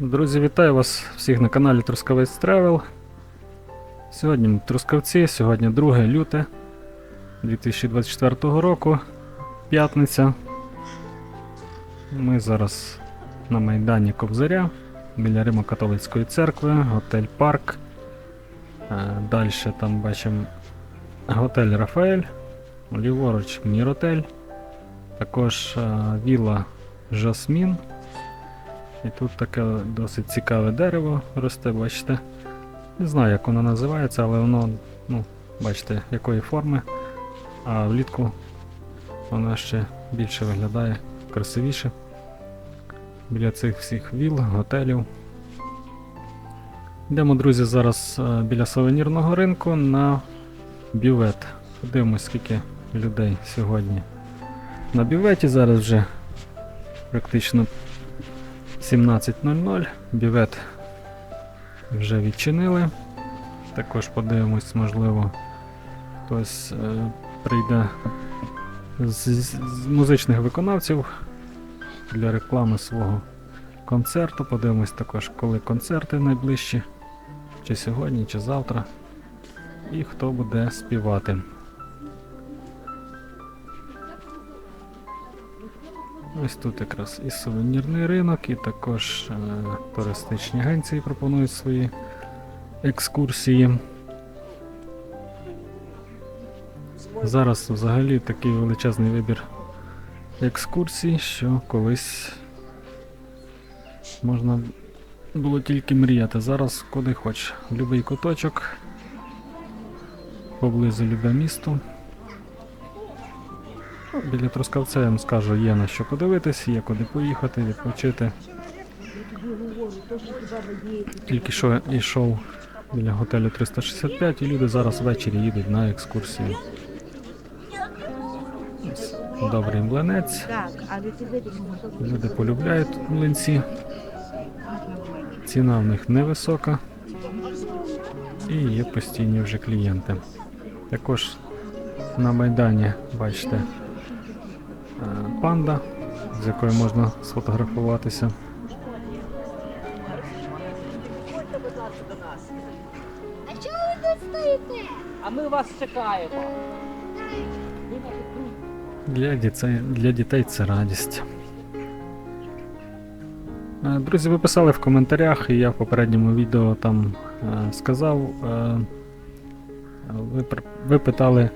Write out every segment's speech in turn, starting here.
Друзі, вітаю вас всіх на каналі Трускавець Тревел. Сьогодні Трускавці, сьогодні 2 люте 2024 року, п'ятниця. Ми зараз на Майдані Кобзаря біля Римо-католицької церкви, готель Парк. Далі там бачимо готель Рафаель, ліворуч Міротель, також е, вілла Жасмін. І тут таке досить цікаве дерево росте, бачите. Не знаю, як воно називається, але воно, ну, бачите, якої форми. А влітку воно ще більше виглядає красивіше. Біля цих всіх віл, готелів. Йдемо, друзі, зараз е, біля сувенірного ринку на бювет. Подивимось, скільки людей сьогодні на бюветі. Зараз вже практично 17.00. Бювет вже відчинили. Також подивимось, можливо, хтось е, прийде з- з музичних виконавців для реклами свого концерту. Подивимось також, коли концерти найближчі, чи сьогодні, чи завтра. І хто буде співати. Ось тут якраз і сувенірний ринок, і також е, туристичні агенції пропонують свої екскурсії. Зараз взагалі такий величезний вибір екскурсій, що колись можна було тільки мріяти. Зараз куди хоч. Будь-який куточок, поблизу любе місто. Ну, Біля Трускавця я вам скажу, є на що подивитись, є куди поїхати, відпочити. Тільки що йшов біля готелю 365 і люди зараз ввечері їдуть на екскурсію. Добрий млинець. Люди полюбляють млинці. Ціна в них невисока. І є постійні вже клієнти. Також на Майдані, бачите, панда, з якою можна сфотографуватися. А чого ви тут стоїте? А ми вас чекаємо. Для дітей, для дітей це радість. Е, Друзі, ви писали в коментарях, і я в попередньому відео там е, сказав. Е, ви, ви питали,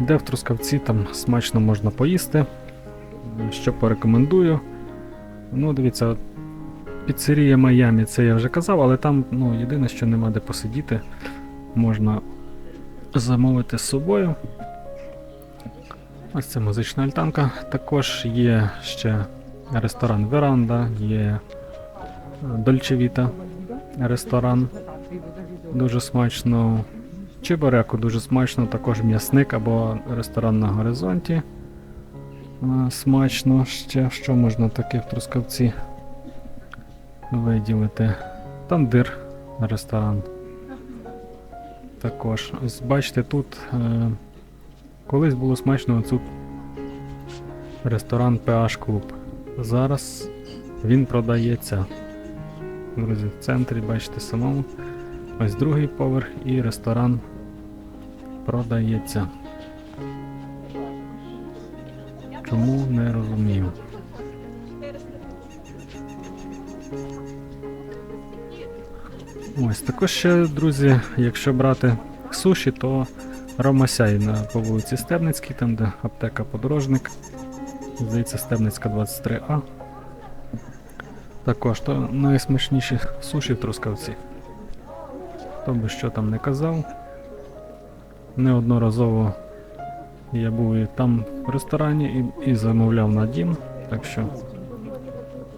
де в Трускавці там смачно можна поїсти. Що порекомендую. Ну, дивіться, піцерія Майамі, це я вже казав, але там ну, єдине, що нема де посидіти. Можна замовити з собою. Ось це музична альтанка. Також є ще ресторан Веранда, є Дольче Віта ресторан. Дуже смачно. Чебуреку дуже смачно, також м'ясник або ресторан на горизонті. Смачно. Ще що можна таке в Трускавці виділити. Тандир ресторан. Також. Ось бачите, тут. Е, Колись було смачно оцю ресторан PH Club. Зараз він продається. Друзі, в центрі, бачите самому. Ось другий поверх і ресторан продається. Ось також ще, друзі, якщо брати суші, то Ромасяй на по вулиці Стебницькій, там де аптека подорожник. Здається, Стебницька 23А. Також то найсмачніші суші в Трускавці. Хто би що там не казав. Неодноразово я був і там в ресторані і, і замовляв на дім. Так що.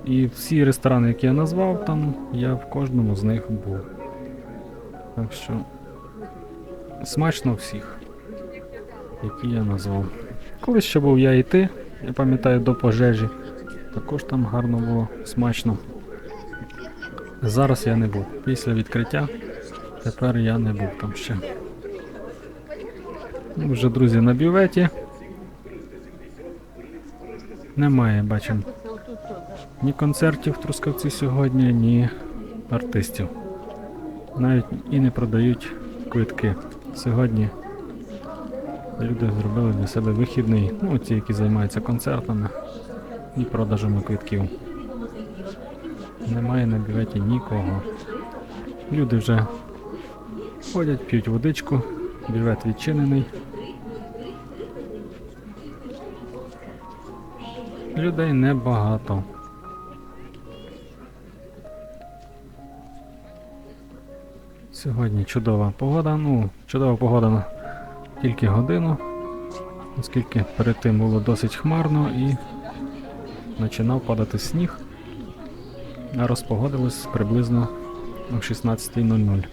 І всі ресторани, які я назвав, там я в кожному з них був. Так що. Смачно всіх, які я назвав. Колись ще був я і я пам'ятаю, до пожежі. Також там гарно було, смачно. Зараз я не був. Після відкриття тепер я не був там ще. Ну, Вже, друзі, на бюветі. Немає, бачимо. Це отут що, да? Ні концертів Трускавці сьогодні, ні артистів. Навіть і не продають квитки. Сьогодні люди зробили для себе вихідний, ну ті, які займаються концертами і продажами квитків. Немає на бюветі нікого. Люди вже ходять, п'ють водичку, бювет відчинений. Людей небагато. Сьогодні чудова погода. Ну, чудова погода на тільки годину, оскільки перед тим було досить хмарно і починав падати сніг, а розпогодилось приблизно о 16.00.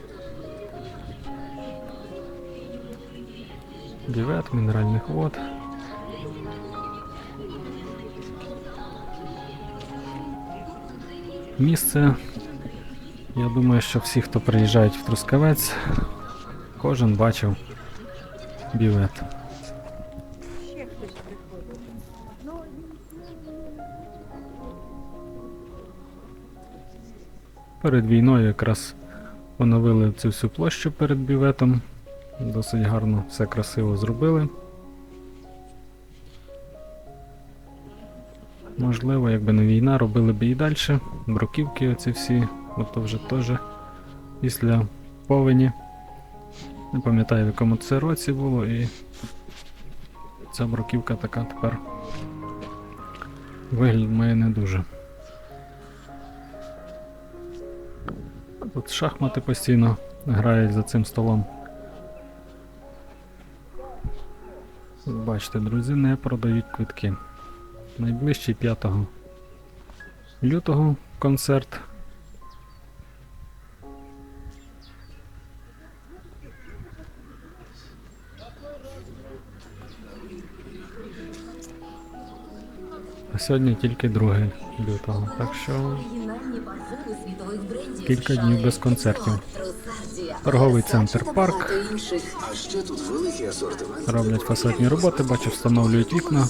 Бювет мінеральних вод. Місце. Я думаю, що всі, хто приїжджають в Трускавець, кожен бачив бювет. Перед війною якраз оновили цю всю площу перед бюветом. Досить гарно все красиво зробили. Можливо, якби не війна, робили б і далі. Бруківки оці всі, ото вже теж після повені. Не пам'ятаю в якому це році було і ця бруківка така тепер вигляд має не дуже. Тут шахмати постійно грають за цим столом. Бачите, друзі, не продають квитки. Найближчий 5 лютого концерт. А сьогодні тільки 2 лютого. Так що. Кілька днів без концертів. Торговий центр «Парк». роблять фасадні роботи, бачу, встановлюють вікна.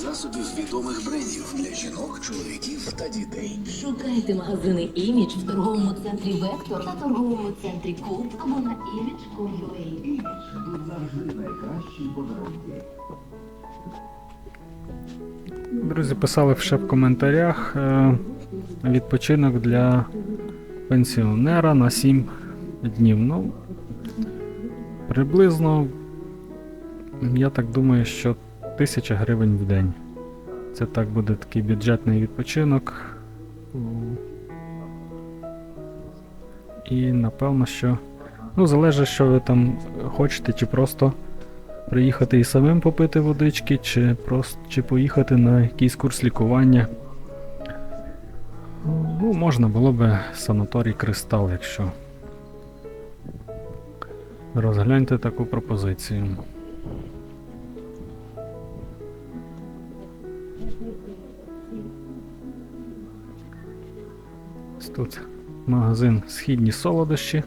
Шукайте магазини імідж в торговому центрі Вектор на торговому центрі Куб або на image.com.ua. Друзі, писали ще в коментарях е, відпочинок для пенсіонера на 7 днів. Ну, приблизно, я так думаю, що 1000 гривень в день. Це так буде такий бюджетний відпочинок. І напевно, що. Ну, залежить, що ви там хочете, чи просто приїхати і самим попити водички, чи просто чи поїхати на якийсь курс лікування. Ну, можна було би санаторій Кристал, якщо. Розгляньте таку пропозицію. Тут магазин Східні солодощі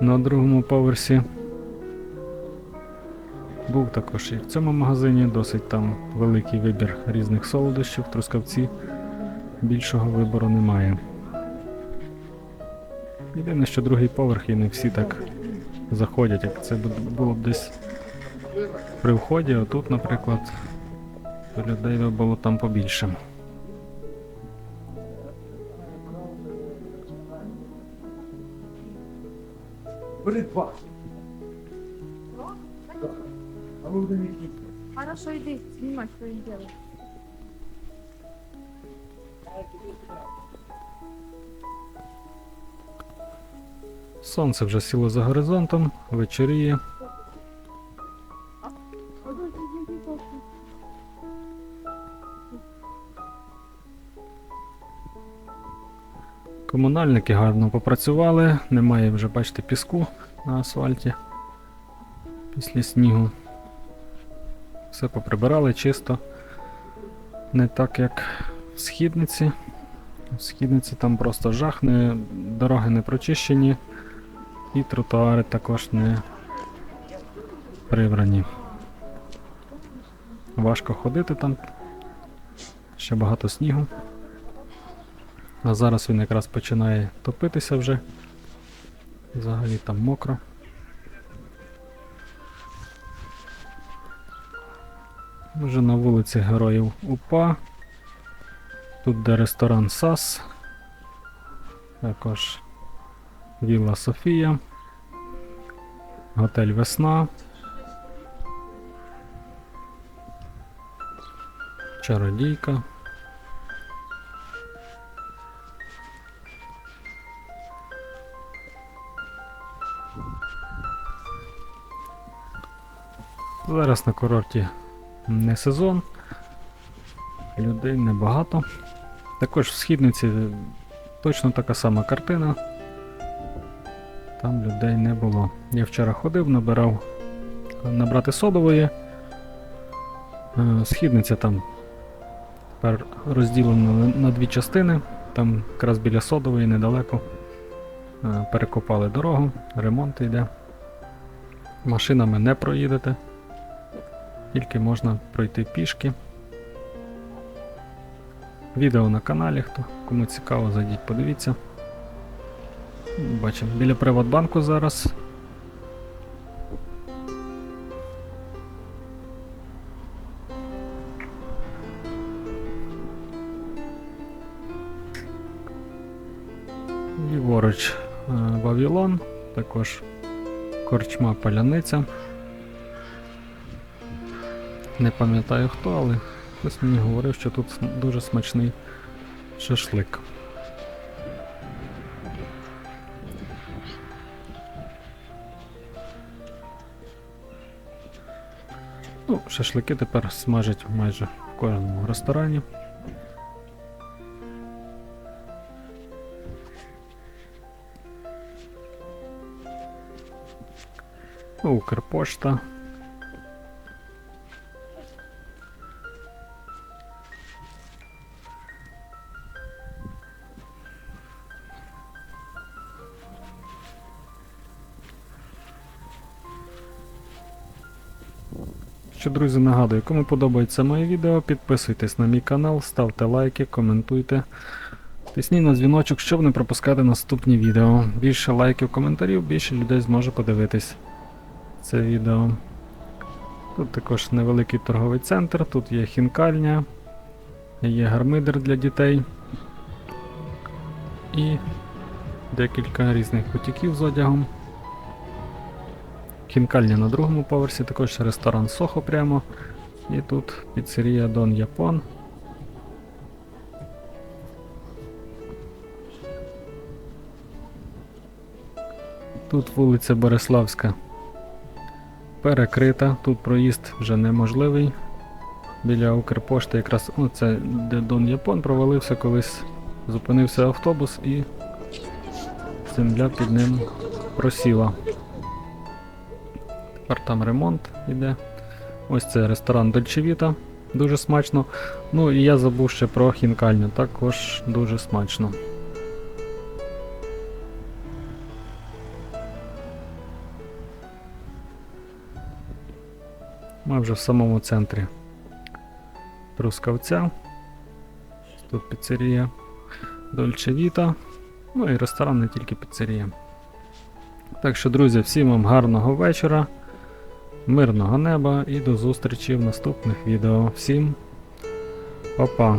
на другому поверсі. Був також і в цьому магазині, досить там великий вибір різних солодощів. Трускавці більшого вибору немає. Єдине, що другий поверх і не всі так заходять, як це було б десь при вході, а тут, наприклад, людей було там побільше. Хорошо, иди, снимай, что я делаю. Сонце вже сіло за горизонтом, вечоріє. Комунальники гарно попрацювали, немає вже, бачите, піску на асфальті після снігу. Все поприбирали чисто. Не так як в східниці. В східниці там просто жах, не, дороги не прочищені, і тротуари також не прибрані. Важко ходити там. Ще багато снігу. А зараз він якраз починає топитися вже. Взагалі там мокро. Вже на вулиці Героїв УПА. Тут де ресторан САС. Також Вілла Софія. Готель Весна. Чародійка. Зараз на курорті не сезон. Людей небагато. Також в східниці точно така сама картина. Там людей не було. Я вчора ходив, набирав набрати содової. Е, Східниця там тепер розділена на, на дві частини. Там якраз біля содової недалеко. Е, Перекопали дорогу, ремонт йде. Машинами не проїдете. Тільки можна пройти пішки. Відео на каналі, хто кому цікаво, зайдіть, подивіться. Бачимо, біля Приватбанку зараз. Ліворуч е, Вавілон, також корчма Паляниця. Не пам'ятаю хто, але хтось мені говорив, що тут дуже смачний шашлик. Ну, шашлики тепер смажать майже в кожному ресторані. Укрпошта. Що, друзі, нагадую, кому подобається моє відео, підписуйтесь на мій канал, ставте лайки, коментуйте. Тисніть на дзвіночок, щоб не пропускати наступні відео. Більше лайків, коментарів, більше людей зможе подивитись це відео. Тут також невеликий торговий центр, тут є хінкальня, є гармидер для дітей і декілька різних бутіків з одягом. Хінкальня на другому поверсі, також ресторан Сохо прямо. І тут піцерія Дон Япон. Тут вулиця Бориславська перекрита, тут проїзд вже неможливий. Біля Укрпошти якраз ну, це де Дон Япон провалився, колись зупинився автобус і земля під ним просіла. Тепер там ремонт іде. Ось це ресторан Дольчевіта, дуже смачно. Ну і я забув ще про хінкальню, також дуже смачно. Ми вже в самому центрі Трускавця. Тут піцерія Дольче Віта. Ну і ресторан не тільки піцерія. Так що, друзі, всім вам гарного вечора, мирного неба і до зустрічі в наступних відео. Всім па-па!